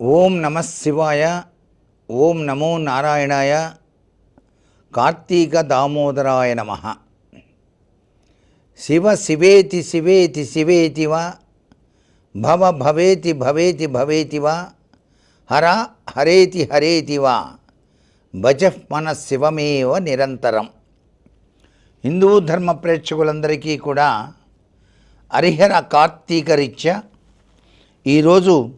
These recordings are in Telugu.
ఓం నమ శివాయ ఓం నమో నారాయణాయ కార్తీక దామోదరాయ నమ. శివ శివేతి శివేతి శివేతి వా భవ భవేతి భవేతి భవేతి వా హర హరేతి హరేతి వా భజః మన శివమేవ నిరంతరం. హిందూ ధర్మ ప్రేక్షకులందరికీ కూడా హరిహర కార్తీక రీత్యా ఈరోజు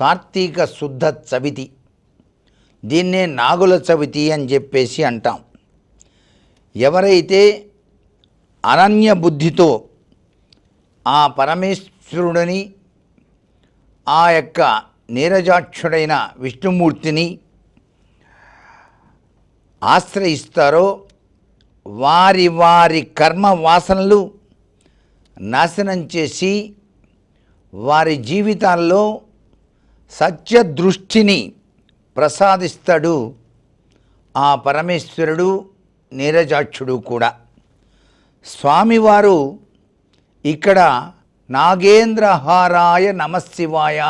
కార్తీక శుద్ధ చవితి. దీన్నే నాగుల చవితి అని చెప్పేసి అంటాం. ఎవరైతే అనన్య బుద్ధితో ఆ పరమేశ్వరుడిని ఆ యొక్క నీరజాక్షుడైన విష్ణుమూర్తిని ఆశ్రయిస్తారో వారి వారి కర్మ వాసనలు నాశనం చేసి వారి జీవితాల్లో సత్యదృష్టిని ప్రసాదిస్తాడు ఆ పరమేశ్వరుడు నీరజాక్షుడు కూడా. స్వామివారు ఇక్కడ నాగేంద్రహారాయ నమశివాయ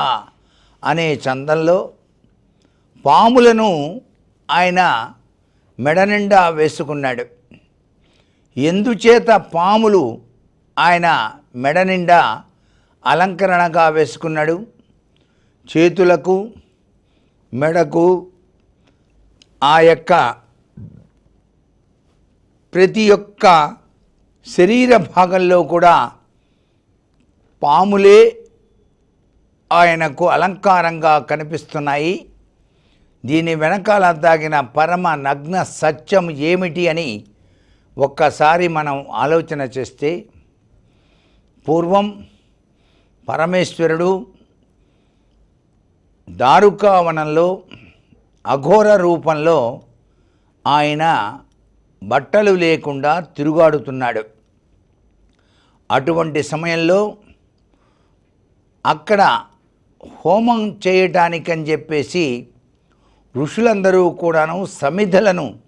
అనే చందంలో పాములను ఆయన మెడ నిండా వేసుకున్నాడు. ఎందుచేత పాములు ఆయన మెడ నిండా అలంకరణగా వేసుకున్నాడు? చేతులకు మెడకు ఆ యొక్క ప్రతి ఒక్క శరీర భాగంలో కూడా పాములే ఆయనకు అలంకారంగా కనిపిస్తున్నాయి. దీని వెనకాల దాగిన పరమ నగ్న సత్యం ఏమిటి అని ఒక్కసారి మనం ఆలోచన చేస్తే పూర్వం పరమేశ్వరుడు దారుకావనంలో అఘోర రూపంలో ఆయన బట్టలు లేకుండా తిరుగాడుతున్నాడు. అటువంటి సమయంలో అక్కడ హోమం చేయటానికని చెప్పేసి ఋషులందరూ కూడాను సమిధలను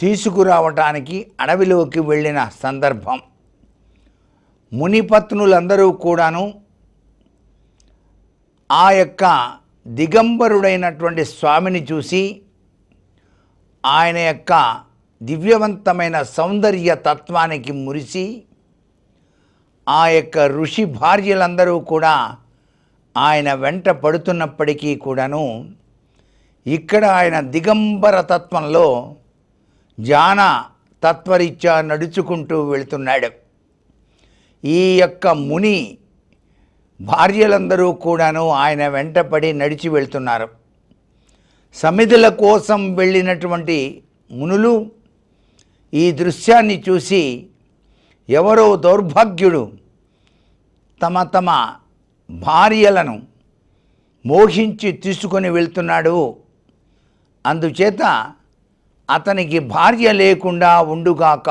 తీసుకురావటానికి అడవిలోకి వెళ్ళిన సందర్భం. మునిపత్నులందరూ కూడాను ఆ యొక్క దిగంబరుడైనటువంటి స్వామిని చూసి ఆయన యొక్క దివ్యవంతమైన సౌందర్య తత్వానికి మురిసి ఆ యొక్క ఋషి భార్యలందరూ కూడా ఆయన వెంట పడుతున్నప్పటికీ కూడాను ఇక్కడ ఆయన దిగంబర తత్వంలో జాన తత్వరీత్యా నడుచుకుంటూ వెళుతున్నాడు. ఈ యొక్క ముని భార్యలందరూ కూడాను ఆయన వెంటపడి నడిచి వెళ్తున్నారు. సమిధుల కోసం వెళ్ళినటువంటి మునులు ఈ దృశ్యాన్ని చూసి ఎవరో దౌర్భాగ్యుడు తమ తమ భార్యలను మోహించి తీసుకొని వెళ్తున్నాడు. అందుచేత అతనికి భార్య లేకుండా ఉండుగాక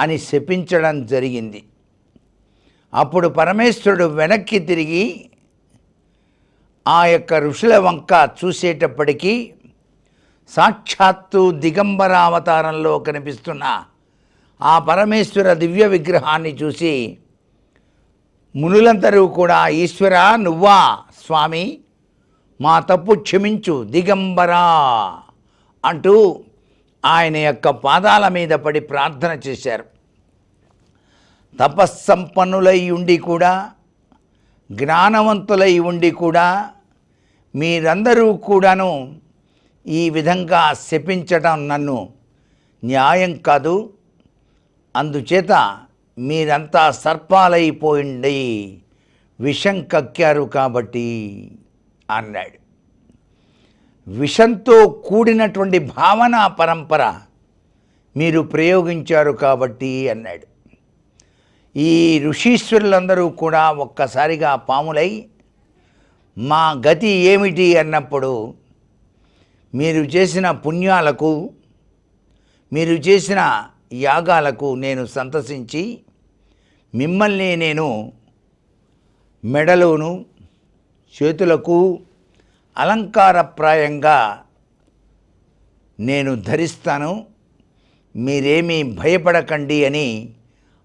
అని శపించడం జరిగింది. అప్పుడు పరమేశ్వరుడు వెనక్కి తిరిగి ఆ యొక్క ఋషుల వంక చూసేటప్పటికీ సాక్షాత్తు దిగంబరావతారంలో కనిపిస్తున్న ఆ పరమేశ్వర దివ్య విగ్రహాన్ని చూసి మునులందరూ కూడా ఈశ్వర నువ్వా స్వామి? మా తప్పు క్షమించు దిగంబరా అంటూ ఆయన యొక్క పాదాల మీద పడి ప్రార్థన చేశారు. తపస్సంపన్నులై ఉండి కూడా జ్ఞానవంతులై ఉండి కూడా మీరందరూ కూడాను ఈ విధంగా శపించటం నన్ను న్యాయం కాదు. అందుచేత మీరంతా సర్పాలైపోయిండి విషం కక్కారు కాబట్టి అన్నాడు. విషంతో కూడినటువంటి భావన పరంపర మీరు ప్రయోగించారు కాబట్టి అన్నాడు. ఈ ఋషీశ్వరులందరూ కూడా ఒక్కసారిగా పాములై మా గతి ఏమిటి? అన్నప్పుడు మీరు చేసిన పుణ్యాలకు మీరు చేసిన యాగాలకు నేను సంతసించి మిమ్మల్ని నేను మెడలోను చేతులకు అలంకారప్రాయంగా నేను ధరిస్తాను. మీరేమీ భయపడకండి అని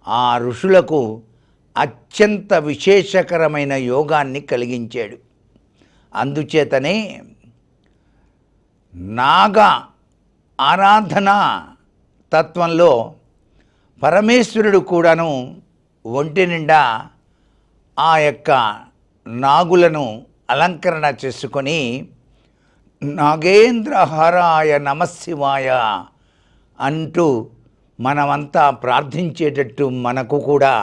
ఆ ఋషులకు అత్యంత విశేషకరమైన యోగాన్ని కలిగించాడు. అందుచేతనే నాగ ఆరాధన తత్వంలో పరమేశ్వరుడు కూడాను ఒంటి నిండా ఆ యొక్క నాగులను అలంకరణ చేసుకొని నాగేంద్రహరాయ నమశివాయ అంటూ మనమంతా ప్రార్థించేటట్టు మనకు కూడా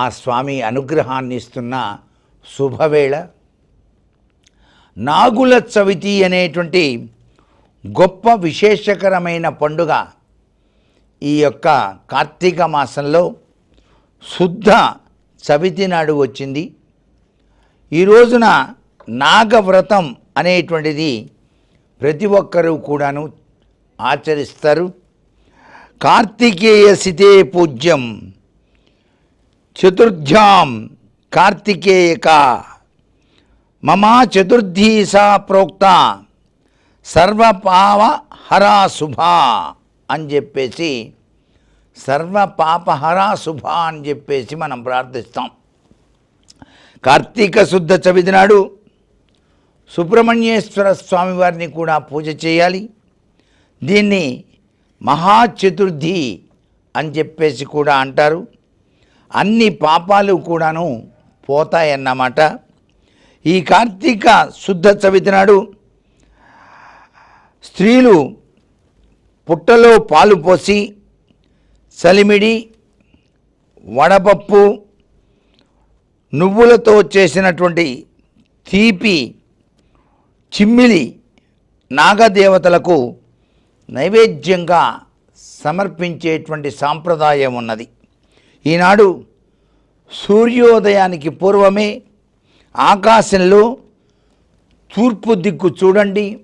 ఆ స్వామి అనుగ్రహాన్ని ఇస్తున్న శుభవేళ. నాగుల చవితి అనేటువంటి గొప్ప విశేషకరమైన పండుగ ఈ యొక్క కార్తీక మాసంలో శుద్ధ చవితి నాడు వచ్చింది. ఈ రోజున నాగవ్రతం అనేటువంటిది ప్రతి ఒక్కరూ కూడాను ఆచరిస్తారు. కార్తికేయసితే పూజ్యం. చతుర్థ్యాం కార్తికేయక. మమా చతుర్థీ సా ప్రోక్త. సర్వపావ హరా శుభ అని చెప్పేసి సర్వపాపహరా శుభ అని చెప్పేసి మనం ప్రార్థిస్తాం. కార్తీక శుద్ధ చవితి నాడు సుబ్రహ్మణ్యేశ్వర స్వామివారిని కూడా పూజ చేయాలి. దీన్ని మహాచతుర్థి అని చెప్పేసి కూడా అంటారు. అన్ని పాపాలు కూడాను పోతాయన్నమాట. ఈ కార్తీక శుద్ధ చవితి నాడు స్త్రీలు పుట్టలో పాలు పోసి సలిమిడి వడపప్పు నువ్వులతో చేసినటువంటి తీపి చిమ్మిలి నాగదేవతలకు నైవేద్యంగా సమర్పించేటువంటి సాంప్రదాయం ఉన్నది. ఈనాడు సూర్యోదయానికి పూర్వమే ఆకాశంలో తూర్పు దిక్కు చూడండి.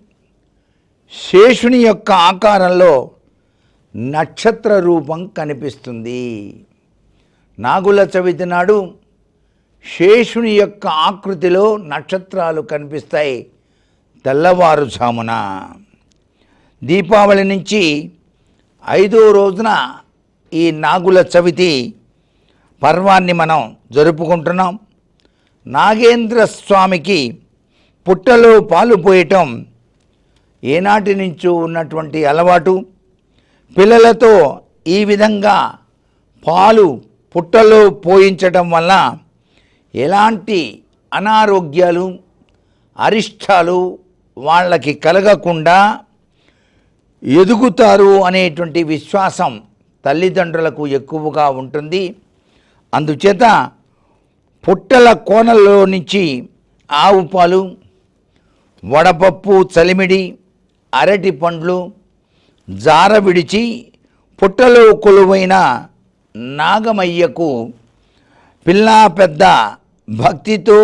శేషుని యొక్క ఆకారంలో నక్షత్ర రూపం కనిపిస్తుంది. నాగుల చవితి నాడు శేషుని యొక్క ఆకృతిలో నక్షత్రాలు కనిపిస్తాయి తెల్లవారుజామున. దీపావళి నుంచి ఐదో రోజున ఈ నాగుల చవితి పర్వాన్ని మనం జరుపుకుంటున్నాం. నాగేంద్ర స్వామికి పుట్టలో పాలు పోయటం ఏనాటి నుంచో ఉన్నటువంటి అలవాటు. పిల్లలతో ఈ విధంగా పాలు పుట్టలో పోయించటం వల్ల ఎలాంటి అనారోగ్యాలు అరిష్టాలు వాళ్ళకి కలగకుండా ఎదుగుతారు అనేటువంటి విశ్వాసం తల్లిదండ్రులకు ఎక్కువగా ఉంటుంది. అందుచేత పుట్టల కోనల్లో నుంచి ఆవు పాలు వడపప్పు చలిమిడి అరటి పండ్లు జార విడిచి పుట్టలో కొలువైన నాగమయ్యకు పిల్లా పెద్ద భక్తితో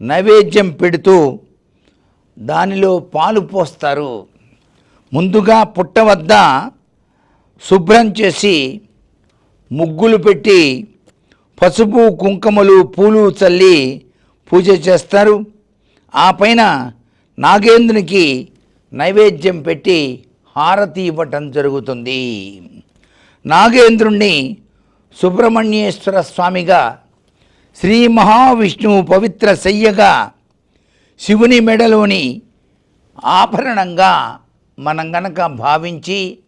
నైవేద్యం పెడుతూ దానిలో పాలు పోస్తారు. ముందుగా పుట్ట వద్ద శుభ్రం చేసి ముగ్గులు పెట్టి పసుపు కుంకుమలు పూలు చల్లి పూజ చేస్తారు. ఆ పైన నాగేంద్రునికి నైవేద్యం పెట్టి హారతి ఇవ్వటం జరుగుతుంది. నాగేంద్రుణ్ణి సుబ్రహ్మణ్యేశ్వర స్వామిగా శ్రీ మహావిష్ణువు పవిత్ర శయ్యగా శివుని మెడలోని ఆభరణంగా మనం గనక భావించి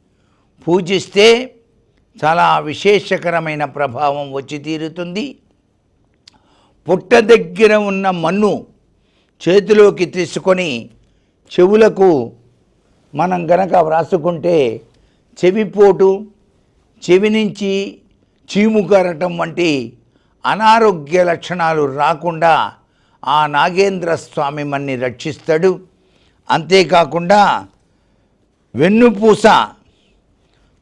పూజిస్తే చాలా విశేషకరమైన ప్రభావం వచ్చి తీరుతుంది. పుట్ట దగ్గర ఉన్న మన్ను చేతిలోకి తీసుకొని చెవులకు మనం గనక వ్రాసుకుంటే చెవిపోటు చెవి నుంచి చీము కరటం వంటి అనారోగ్య లక్షణాలు రాకుండా ఆ నాగేంద్ర స్వామి మన్ని రక్షిస్తాడు. అంతేకాకుండా వెన్నుపూస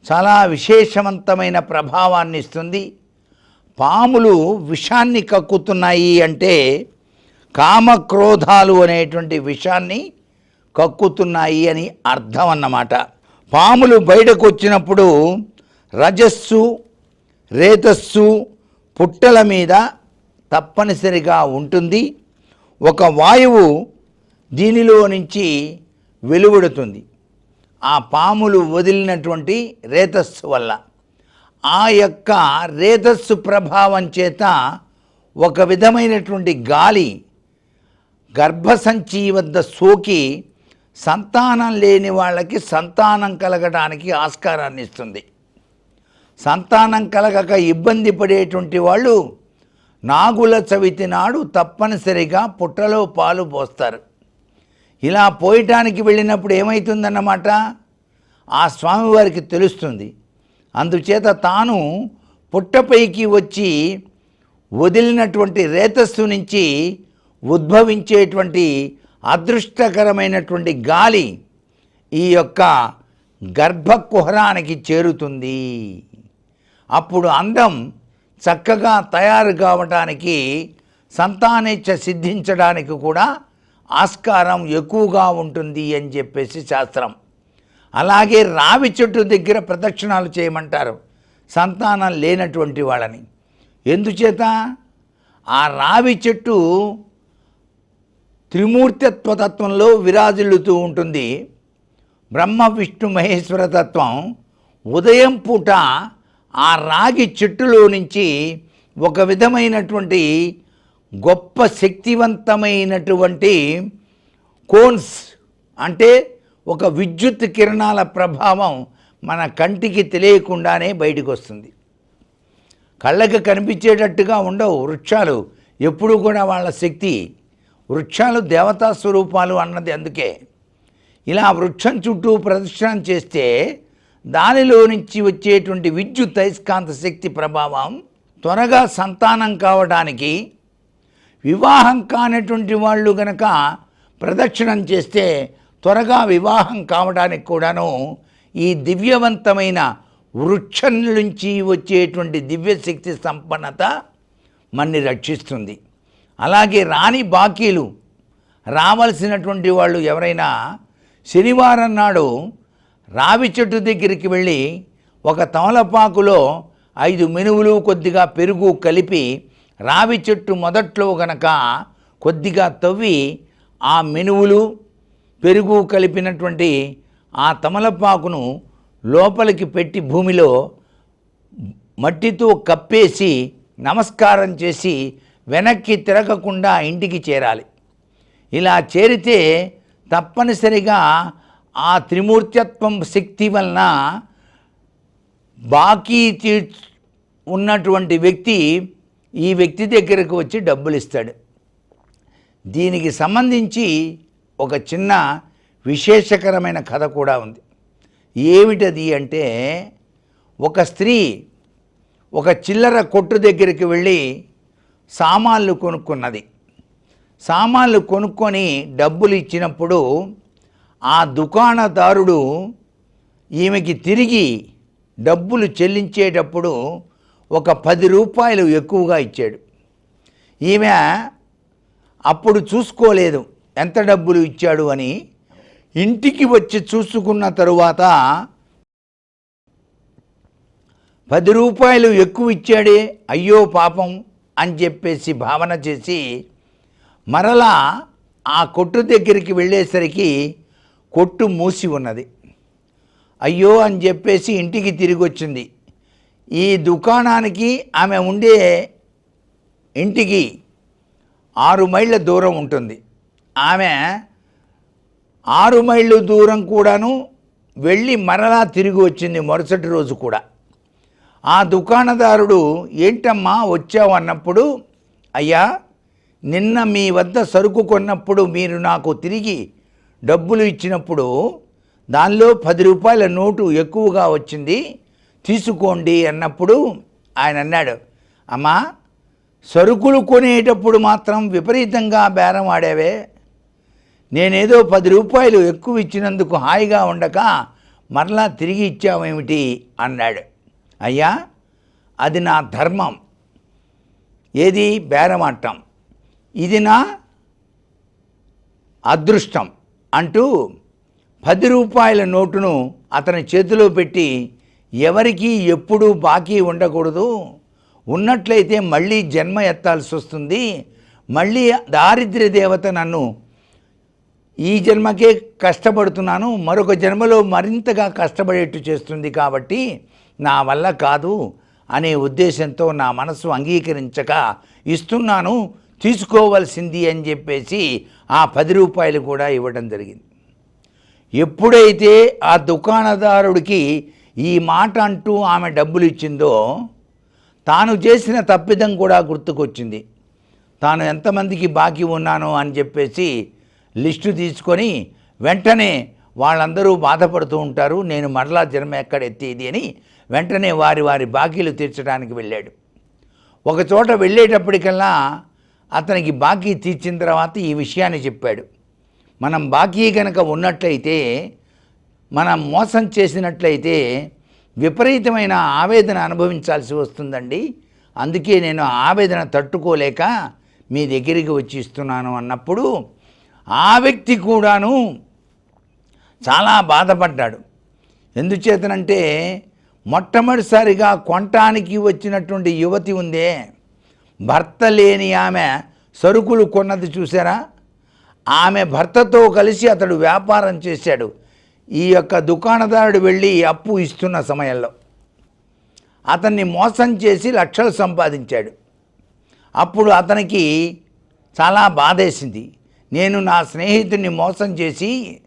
చాలా విశేషవంతమైన ప్రభావాన్ని ఇస్తుంది. పాములు విషాన్ని కక్కుతున్నాయి అంటే కామక్రోధాలు అనేటువంటి విషాన్ని కక్కుతున్నాయి అని అర్థం అన్నమాట. పాములు బయటకు వచ్చినప్పుడు రజస్సు రేతస్సు పుట్టల మీద తప్పనిసరిగా ఉంటుంది. ఒక వాయువు దీనిలో నుంచి వెలువడుతుంది. ఆ పాములు వదిలినటువంటి రేతస్సు వల్ల. ఆ యొక్క రేతస్సు ప్రభావం చేత ఒక విధమైనటువంటి గాలి గర్భసంచి వద్ద సోకి సంతానం లేని వాళ్ళకి సంతానం కలగడానికి ఆస్కారాన్ని ఇస్తుంది. సంతానం కలగక ఇబ్బంది పడేటువంటి వాళ్ళు నాగుల చవితి నాడు తప్పనిసరిగా పుట్టలో పాలు పోస్తారు. ఇలా పోయటానికి వెళ్ళినప్పుడు ఏమవుతుందన్నమాట ఆ స్వామివారికి తెలుస్తుంది. అందుచేత తాను పుట్టపైకి వచ్చి వదిలినటువంటి రేతస్సు నుంచి ఉద్భవించేటువంటి అదృష్టకరమైనటువంటి గాలి ఈ యొక్క గర్భకుహరానికి చేరుతుంది. అప్పుడు అందం చక్కగా తయారు కావటానికి సంతానేచ్ఛ సిద్ధించడానికి కూడా ఆస్కారం ఎక్కువగా ఉంటుంది అని చెప్పేసి శాస్త్రం. అలాగే రావి చెట్టు దగ్గర ప్రదక్షిణాలు చేయమంటారు. సంతానం లేనటువంటి వాళ్ళని. ఎందుచేత? ఆ రావి చెట్టు త్రిమూర్తిత్వతత్వంలో విరాజిల్లుతూ ఉంటుంది. బ్రహ్మ విష్ణు మహేశ్వర తత్వం ఉదయం పూట ఆ రాగి చెట్టులో నుంచి ఒక విధమైనటువంటి గొప్ప శక్తివంతమైనటువంటి కోన్స్ అంటే ఒక విద్యుత్ కిరణాల ప్రభావం మన కంటికి తెలియకుండానే బయటకు వస్తుంది కళ్ళకి కనిపించేటట్టుగా ఉండవు వృక్షాలు ఎప్పుడూ కూడా వాళ్ళ శక్తి. వృక్షాలు దేవతా స్వరూపాలు అన్నది అందుకే. ఇలా వృక్షం చుట్టూ ప్రదక్షిణం చేస్తే దానిలో నుంచి వచ్చేటువంటి విద్యుత్ అయస్కాంత శక్తి ప్రభావం త్వరగా సంతానం కావడానికి వివాహం కానటువంటి వాళ్ళు గనక ప్రదక్షిణం చేస్తే త్వరగా వివాహం కావడానికి కూడాను ఈ దివ్యవంతమైన వృక్షం నుంచి వచ్చేటువంటి దివ్యశక్తి సంపన్నత మన్ని రక్షిస్తుంది. అలాగే రాని బాకీలు రావాల్సినటువంటి వాళ్ళు ఎవరైనా శనివారం నాడు రావి చెట్టు దగ్గరికి వెళ్ళి ఒక తమలపాకులో ఐదు మినువులు కొద్దిగా పెరుగు కలిపి రావి చెట్టు మొదట్లో గనక కొద్దిగా తవ్వి ఆ మెనువులు పెరుగు కలిపినటువంటి ఆ తమలపాకును లోపలికి పెట్టి భూమిలో మట్టితో కప్పేసి నమస్కారం చేసి వెనక్కి తిరగకుండా ఇంటికి చేరాలి. ఇలా చేరితే తప్పనిసరిగా ఆ త్రిమూర్తత్వం శక్తి వలన బాకీ తీ ఉన్నటువంటి వ్యక్తి ఈ వ్యక్తి దగ్గరకు వచ్చి డబ్బులు ఇస్తాడు దీనికి సంబంధించి ఒక చిన్న విశేషకరమైన కథ కూడా ఉంది. ఏమిటది అంటే ఒక స్త్రీ ఒక చిల్లర కొట్టు దగ్గరికి వెళ్ళి సామాన్లు కొనుక్కున్నది. సామాన్లు కొనుక్కొని డబ్బులు ఇచ్చినప్పుడు ఆ దుకాణదారుడు ఈమెకి తిరిగి డబ్బులు చెల్లించేటప్పుడు ఒక పది రూపాయలు ఎక్కువగా ఇచ్చాడు. ఈమె అప్పుడు చూసుకోలేదు ఎంత డబ్బులు ఇచ్చాడు అని ఇంటికి వచ్చి చూసుకున్న తరువాత పది రూపాయలు ఎక్కువ ఇచ్చాడే అయ్యో పాపం అని చెప్పేసి భావన చేసి మరలా ఆ కొట్టు దగ్గరికి వెళ్ళేసరికి కొట్టు మూసి ఉన్నది. అయ్యో అని చెప్పేసి ఇంటికి తిరిగి వచ్చింది ఈ దుకాణానికి ఆమె ఉండే ఇంటికి ఆరు మైళ్ళ దూరం ఉంటుంది. ఆమె ఆరు మైళ్ళు దూరం కూడాను వెళ్ళి మరలా తిరిగి వచ్చింది మరుసటి రోజు కూడా. ఆ దుకాణదారుడు ఏంటమ్మా వచ్చావు? అన్నప్పుడు అయ్యా నిన్న మీ వద్ద సరుకు కొన్నప్పుడు మీరు నాకు తిరిగి డబ్బులు ఇచ్చినప్పుడు దానిలో పది రూపాయల నోటు ఎక్కువగా వచ్చింది. తీసుకోండి అన్నప్పుడు ఆయన అన్నాడు అమ్మా సరుకులు కొనేటప్పుడు మాత్రం విపరీతంగా బేరం ఆడావే. నేనేదో పది రూపాయలు ఎక్కువ ఇచ్చినందుకు హాయిగా ఉండక మరలా తిరిగి ఇచ్చావేమిటి? అన్నాడు. అయ్యా అది నా ధర్మం. ఏది బేరమాటం ఇది నా అదృష్టం. అంటూ పది రూపాయల నోటును అతని చేతిలో పెట్టి ఎవరికీ ఎప్పుడూ బాకీ ఉండకూడదు. ఉన్నట్లయితే మళ్ళీ జన్మ ఎత్తాల్సి వస్తుంది. మళ్ళీ దారిద్ర్య దేవత నన్ను ఈ జన్మకే కష్టపడుతున్నాను. మరొక జన్మలో మరింతగా కష్టపడేట్టు చేస్తుంది కాబట్టి నా వల్ల కాదు అనే ఉద్దేశంతో నా మనసు అంగీకరించక ఇస్తున్నాను. తీసుకోవలసింది అని చెప్పేసి ఆ పది రూపాయలు కూడా ఇవ్వడం జరిగింది. ఎప్పుడైతే ఆ దుకాణదారుడికి ఈ మాట అంటూ ఆమె డబ్బులు ఇచ్చిందో తాను చేసిన తప్పిదం కూడా గుర్తుకొచ్చింది. తాను ఎంతమందికి బాకీ ఉన్నానో అని చెప్పేసి లిస్టు తీసుకొని వెంటనే వాళ్ళందరూ బాధపడుతూ ఉంటారు. నేను మరలా జన్మ ఎక్కడ ఎత్తేది అని వెంటనే వారి వారి బాకీలు తీర్చడానికి వెళ్ళాడు. ఒకచోట వెళ్ళేటప్పటికల్లా అతనికి బాకీ తీర్చిన తర్వాత ఈ విషయాన్ని చెప్పాడు. మనం బాకీ కనుక ఉన్నట్లయితే మనం మోసం చేసినట్లయితే విపరీతమైన ఆవేదన అనుభవించాల్సి వస్తుందండి. అందుకే నేను ఆవేదన తట్టుకోలేక మీ దగ్గరికి వచ్చి ఇస్తున్నాను అన్నప్పుడు ఆ వ్యక్తి కూడాను చాలా బాధపడ్డాడు. ఎందుచేతనంటే మొట్టమొదటిసారిగా కొనటానికి వచ్చినటువంటి యువతి ఉందే. భర్త లేని ఆమె సరుకులు కొన్నది చూసారా? ఆమె భర్తతో కలిసి అతడు వ్యాపారం చేశాడు. ఈ యొక్క దుకాణదారుడు వెళ్ళి అప్పు ఇస్తున్న సమయంలో అతన్ని మోసం చేసి లక్షలు సంపాదించాడు. అప్పుడు అతనికి చాలా బాధేసింది. నేను నా స్నేహితుడిని మోసం చేసి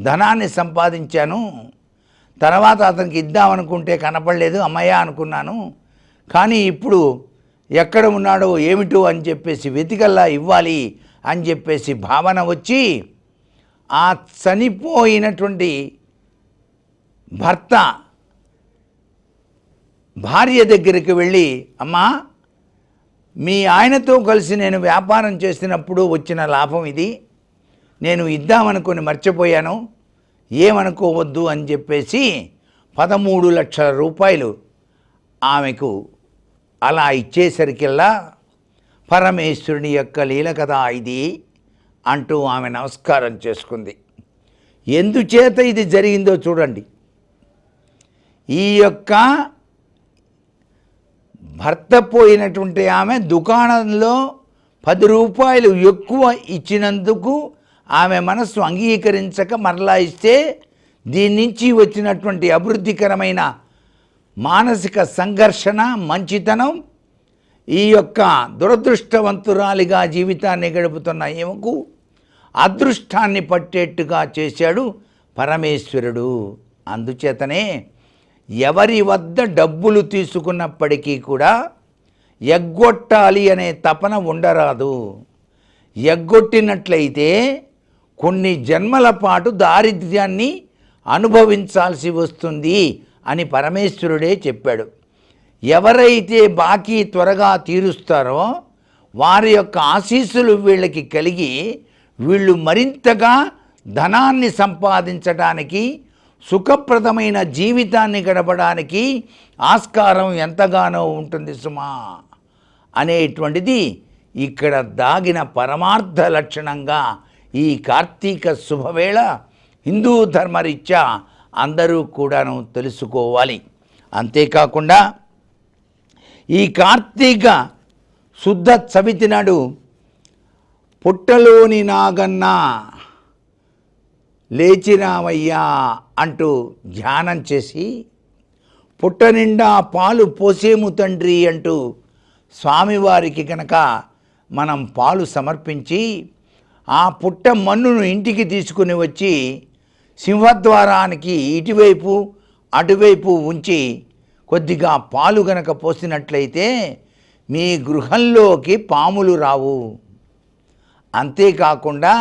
ధనాన్ని సంపాదించాను. తర్వాత అతనికి ఇద్దామనుకుంటే కనపడలేదు. అమ్మయ్య అనుకున్నాను. కానీ ఇప్పుడు ఎక్కడ ఉన్నాడో ఏమిటో అని చెప్పేసి వెతికల్లా ఇవ్వాలి అని చెప్పేసి భావన వచ్చి ఆ చనిపోయినటువంటి భర్త భార్య దగ్గరికి వెళ్ళి అమ్మా మీ ఆయనతో కలిసి నేను వ్యాపారం చేసినప్పుడు వచ్చిన లాభం ఇది. నేను ఇద్దామనుకొని మర్చిపోయాను. ఏమనుకోవద్దు అని చెప్పేసి పదమూడు లక్షల రూపాయలు ఆమెకు అలా ఇచ్చేసరికల్లా పరమేశ్వరుని యొక్క లీల కదా ఇది. అంటూ ఆమె నమస్కారం చేసుకుంది. ఎందుచేత ఇది జరిగిందో చూడండి. ఈ యొక్క భర్త పోయినటువంటి ఆమె దుకాణంలో పది రూపాయలు ఎక్కువ ఇచ్చినందుకు ఆమె మనస్సు అంగీకరించక మరలా ఇస్తే దీని నుంచి వచ్చినటువంటి అభివృద్ధికరమైన మానసిక సంఘర్షణ మంచితనం ఈ యొక్క దురదృష్టవంతురాలిగా జీవితాన్ని గడుపుతున్న ఈమెకు అదృష్టాన్ని పట్టేట్టుగా చేశాడు పరమేశ్వరుడు. అందుచేతనే ఎవరి వద్ద డబ్బులు తీసుకున్నప్పటికీ కూడా ఎగ్గొట్టాలి అనే తపన ఉండరాదు. ఎగ్గొట్టినట్లయితే కొన్ని జన్మల పాటు దారిద్ర్యాన్ని అనుభవించాల్సి వస్తుంది అని పరమేశ్వరుడే చెప్పాడు. ఎవరైతే బాకీ త్వరగా తీరుస్తారో వారి యొక్క ఆశీస్సులు వీళ్ళకి కలిగి వీళ్ళు మరింతగా ధనాన్ని సంపాదించడానికి సుఖప్రదమైన జీవితాన్ని గడపడానికి ఆస్కారం ఎంతగానో ఉంటుంది సుమా. అనేటువంటిది ఇక్కడ దాగిన పరమార్థ లక్షణంగా ఈ కార్తీక శుభవేళ హిందూ ధర్మరీత్యా అందరూ కూడాను తెలుసుకోవాలి. అంతేకాకుండా ఈ కార్తీక శుద్ధ చవితి నాడు పుట్టలోని నాగన్న లేచిరావయ్యా అంటూ ధ్యానం చేసి పుట్ట నిండా పాలు పోసేము తండ్రి అంటూ స్వామివారికి కనుక మనం పాలు సమర్పించి ఆ పుట్ట మన్నును ఇంటికి తీసుకుని వచ్చి సింహద్వారానికి ఇటువైపు అటువైపు ఉంచి కొద్దిగా పాలు గనక పోసినట్లయితే మీ గృహంలోకి పాములు రావు. అంతేకాకుండా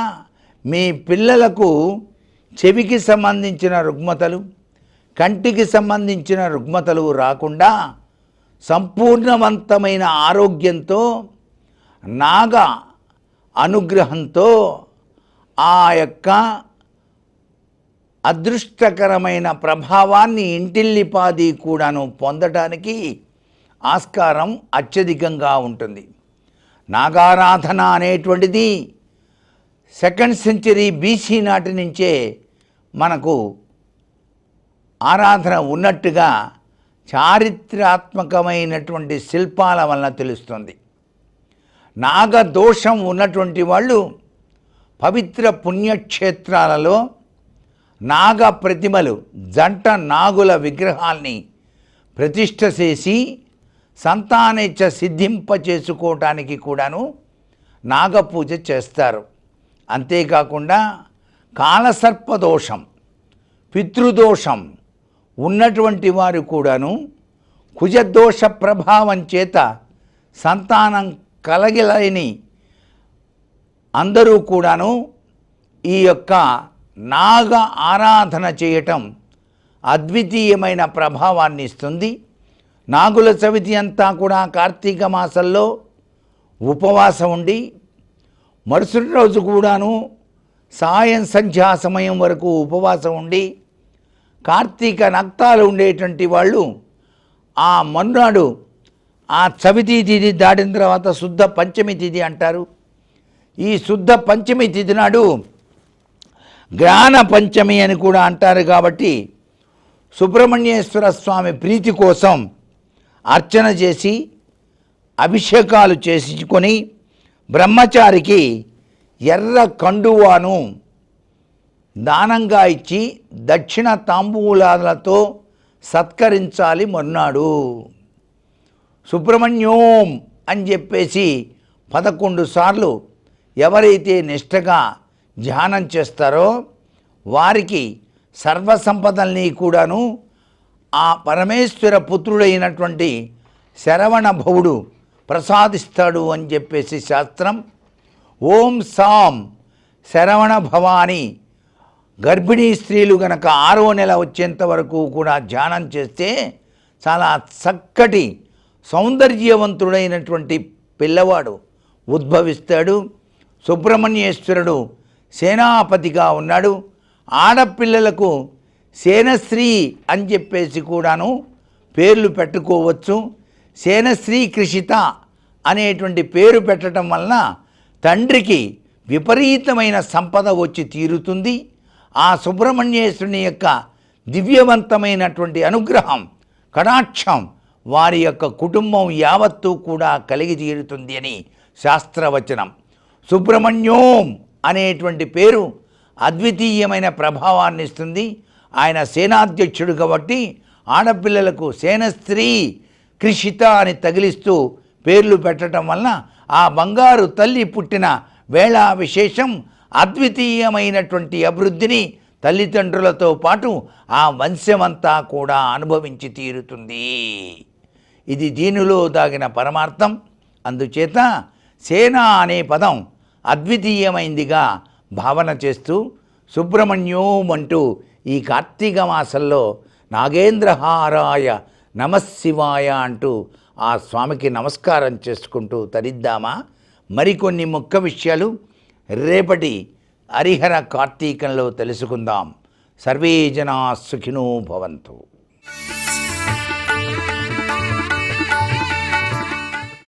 మీ పిల్లలకు చెవికి సంబంధించిన రుగ్మతలు కంటికి సంబంధించిన రుగ్మతలు రాకుండా సంపూర్ణవంతమైన ఆరోగ్యంతో నాగ అనుగ్రహంతో ఆ యొక్క అదృష్టకరమైన ప్రభావాన్ని ఇంటిల్లిపాది కూడాను పొందటానికి ఆస్కారం అత్యధికంగా ఉంటుంది. నాగారాధన అనేటువంటిది సెకండ్ సెంచరీ బీసీ నాటి నుంచే మనకు ఆరాధన ఉన్నట్టుగా చారిత్రాత్మకమైనటువంటి శిల్పాల వలన తెలుస్తుంది. నాగదోషం ఉన్నటువంటి వాళ్ళు పవిత్ర పుణ్యక్షేత్రాలలో నాగ ప్రతిమలు జంట నాగుల విగ్రహాల్ని ప్రతిష్ట చేసి సంతానేచ్ఛ సిద్ధింప చేసుకోవటానికి కూడాను నాగపూజ చేస్తారు. అంతేకాకుండా కాలసర్పదోషం పితృదోషం ఉన్నటువంటి వారు కూడాను కుజదోష ప్రభావం చేత సంతానం కలగలేని అందరూ కూడాను ఈ యొక్క నాగ ఆరాధన చేయటం అద్వితీయమైన ప్రభావాన్ని ఇస్తుంది. నాగుల చవితి అంతా కూడా కార్తీక మాసంలో ఉపవాసం ఉండి మరుసటి రోజు కూడాను సాయం సంధ్యా సమయం వరకు ఉపవాసం ఉండి కార్తీక నక్తాలు ఉండేటువంటి వాళ్ళు ఆ మన్నాడు ఆ చవితి తిథి దాటిన తర్వాత శుద్ధ పంచమి తిథి అంటారు. ఈ శుద్ధ పంచమి తిథి నాడు జ్ఞాన పంచమి అని కూడా అంటారు కాబట్టి సుబ్రహ్మణ్యేశ్వర స్వామి ప్రీతి కోసం అర్చన చేసి అభిషేకాలు చేసుకొని బ్రహ్మచారికి ఎర్ర కండువాను దానంగా ఇచ్చి దక్షిణ తాంబూలాలతో సత్కరించాలి మర్నాడు. సుబ్రహ్మణ్యోం అని చెప్పేసి పదకొండు సార్లు ఎవరైతే నిష్టగా ధ్యానం చేస్తారో వారికి సర్వసంపదల్ని కూడాను ఆ పరమేశ్వర పుత్రుడైనటువంటి శరవణ భవుడు ప్రసాదిస్తాడు అని చెప్పేసి శాస్త్రం. ఓం సాం శరవణ భవాని గర్భిణీ స్త్రీలు గనక ఆరో నెల వచ్చేంత వరకు కూడా ధ్యానం చేస్తే చాలా చక్కటి సౌందర్యవంతుడైనటువంటి పిల్లవాడు ఉద్భవిస్తాడు. సుబ్రహ్మణ్యేశ్వరుడు సేనాపతిగా ఉన్నాడు. ఆడపిల్లలకు సేనశ్రీ అని చెప్పేసి కూడాను పేర్లు పెట్టుకోవచ్చు. సేనశ్రీ కృషిత అనేటువంటి పేరు పెట్టడం వలన తండ్రికి విపరీతమైన సంపద వచ్చి తీరుతుంది. ఆ సుబ్రహ్మణ్యేశ్వరుని యొక్క దివ్యవంతమైనటువంటి అనుగ్రహం కటాక్షం వారి యొక్క కుటుంబం యావత్తూ కూడా కలిగి తీరుతుంది అని శాస్త్రవచనం. సుబ్రహ్మణ్యోం అనేటువంటి పేరు అద్వితీయమైన ప్రభావాన్ని ఇస్తుంది. ఆయన సేనాధ్యక్షుడు కాబట్టి ఆడపిల్లలకు సేనస్త్రీ కృషిత అని తగిలిస్తూ పేర్లు పెట్టడం వలన ఆ బంగారు తల్లి పుట్టిన వేళ విశేషం అద్వితీయమైనటువంటి అభివృద్ధిని తల్లిదండ్రులతో పాటు ఆ వంశమంతా కూడా అనుభవించి తీరుతుంది. ఇది దీనిలో దాగిన పరమార్థం. అందుచేత సేన అనే పదం అద్వితీయమైందిగా భావన చేస్తూ సుబ్రహ్మణ్యోం అంటూ ఈ కార్తీక మాసంలో నాగేంద్రహారాయ నమశివాయ అంటూ ఆ స్వామికి నమస్కారం చేసుకుంటూ తరిద్దామా? మరికొన్ని ముఖ్య విషయాలు రేపటి హరిహర కార్తీకంలో తెలుసుకుందాం. సర్వే జనా సుఖినో భవంతు.